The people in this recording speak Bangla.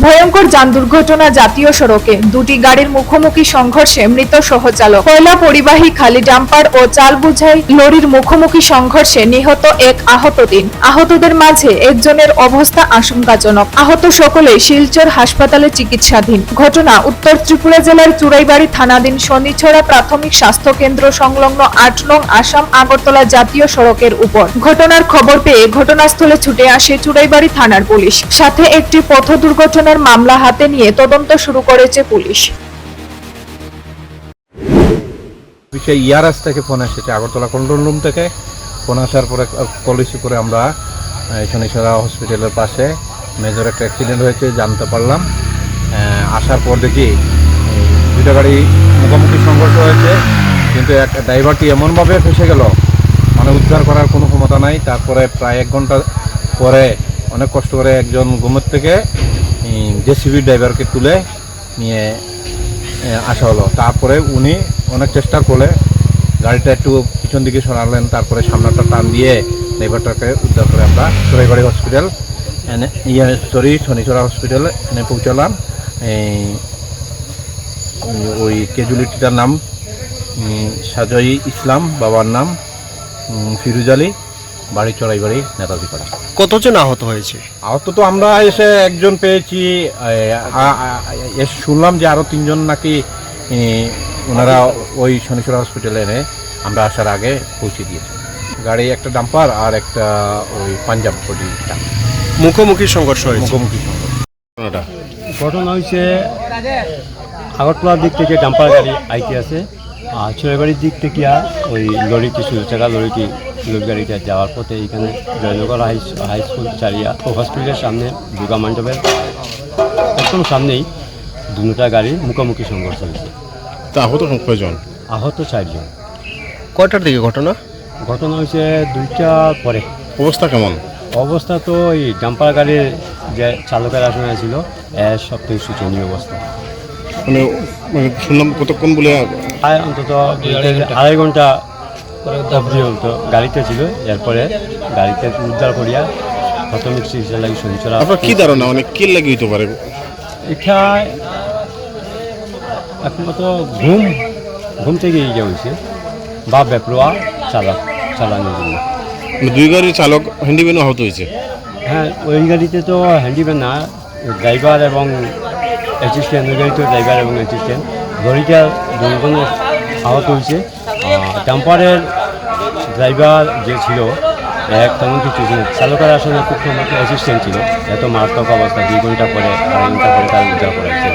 ভয়ঙ্কর যান দুর্ঘটনা জাতীয় সড়কে দুটি গাড়ির মুখোমুখি সংঘর্ষে মৃত সহচালক। কয়লা পরিবাহী খালি ডাম্পার ও চাল বুঝাই লরির মুখোমুখি সংঘর্ষে নিহত এক আহত তিন। আহতদের মাঝে একজনের অবস্থা আশঙ্কাজনক। আহত সকলে শিলচর হাসপাতালে চিকিৎসাধীন। ঘটনা উত্তর ত্রিপুরা জেলার চুরাইবাড়ি থানাধীন শনিছড়া প্রাথমিক স্বাস্থ্য কেন্দ্র সংলগ্ন আট নং আসাম আগরতলা জাতীয় সড়কের উপর। ঘটনার খবর পেয়ে ঘটনাস্থলে ছুটে আসে চুরাইবাড়ি থানার পুলিশ। সাথে একটি পথ দুর্ঘটনার মামলা হাতে নিয়ে তদন্ত শুরু করেছে পুলিশ। বিষয়ে ইয়ারাস থেকে ফোন এসেছে আগরতলা কন্ট্রোল রুম থেকে। ফোন আসার পরে পলিসি করে আমরা আহ, শনিশ্বরা হসপিটালের পাশে মেজর একটা অ্যাক্সিডেন্ট হয়েছে জানতে পারলাম। আসার পর দেখি দুটো গাড়ি মুখোমুখি সংঘর্ষ হয়েছে কিন্তু এক ড্রাইভারটি এমনভাবে ফেসে গেল মানে উদ্ধার করার কোনো ক্ষমতা নাই। তারপরে প্রায় এক ঘণ্টা পরে অনেক কষ্ট করে একজন ঘুমের থেকে জেসিবি ড্রাইভারকে তুলে নিয়ে আসা হলো। তারপরে উনি অনেক চেষ্টা করে গাড়িটা একটু পিছন দিকে সরালেন, তারপরে সামনাটা টান দিয়ে ড্রাইভারটাকে উদ্ধার করে আমরা চড়াইবাড়ি হসপিটাল, এনে ইয়ে সরি শনিচড়া হসপিটাল এনে পৌঁছালাম। এই ওই কেজুলিটিটার নাম সাজই ইসলাম বাবার নাম ফিরুজ আলী। বাড়ি চড়াইবাড়ি নেতাজি পাড়া কতজন আহত হয়েছে? আহত তো আমরা এসে একজন পেয়েছি শুনলাম যে আরও তিনজন নাকি ওনারা ওই শনিশ্বর হসপিটালে এনে আমরা আসার আগে পৌঁছে দিয়েছি। গাড়ি একটা ডাম্পার আর একটা ওই পাঞ্জাব বডি মুখোমুখি সংঘর্ষ হয়েছে। মুখোমুখি সংঘর্ষ। ঘটনা হয়েছে আগরতলার দিক থেকে ডাম্পার গাড়ি আইতে আছে। আর চুরাইবাড়ির দিক থেকে আর ওই লরি কিছু চাকা লরিটি লোক গাড়িটা যাওয়ার পথে এখানে জয়নগর হাই হাই স্কুল চারিয়া ও হসপিটালের সামনে দুর্গা মণ্ডপের একদম সামনেই দুটা গাড়ি মুখোমুখি সংঘর্ষ হয়েছে। তা আহত কয়জন? আহত চারজন। কয়টার দিকে ঘটনা? ঘটনা হয়েছে দুইটা পরে। অবস্থা কেমন? অবস্থা তো এই ডাম্পার গাড়ির যে চালকের আসনে ছিল এর সবথেকে শোচনীয় অবস্থা। মানে মানে শুনলাম কতক্ষণ বলে অন্তত আড়াই ঘণ্টা অন্ত গাড়িতে ছিল এরপরে গাড়িতে উদ্ধার করিয়া প্রাথমিক চিকিৎসা লাগি সঞ্চরা আপনার কি ধারণা? মানে কি লাগে হইতে পারে? এটা একমাত্র ঘুম ঘুম থেকে ইয়ে হয়েছে। বা বেপরোয়া চালাক চালানোর জন্য। মানে দুই গাড়ির চালক হ্যান্ডিম্যানও আহত হয়েছে? হ্যাঁ ওই গাড়িতে তো হ্যান্ডিম্যান না ড্রাইভার এবং অ্যাসিস্ট্যান্ট নির্বাহী ড্রাইভার এবং অ্যাসিস্ট্যান্ট গাড়িটা দুর্ঘটনা আহত হয়েছে ডাম্পারের ড্রাইভার যে ছিল এক তেমন কিছু। চালকের আসলে খুব অ্যাসিস্ট্যান্ট ছিল। এত মারাত্মক অবস্থা, দুই ঘণ্টা পরে আড়াই ঘণ্টা পরে তার উদ্ধার করা হয়েছে।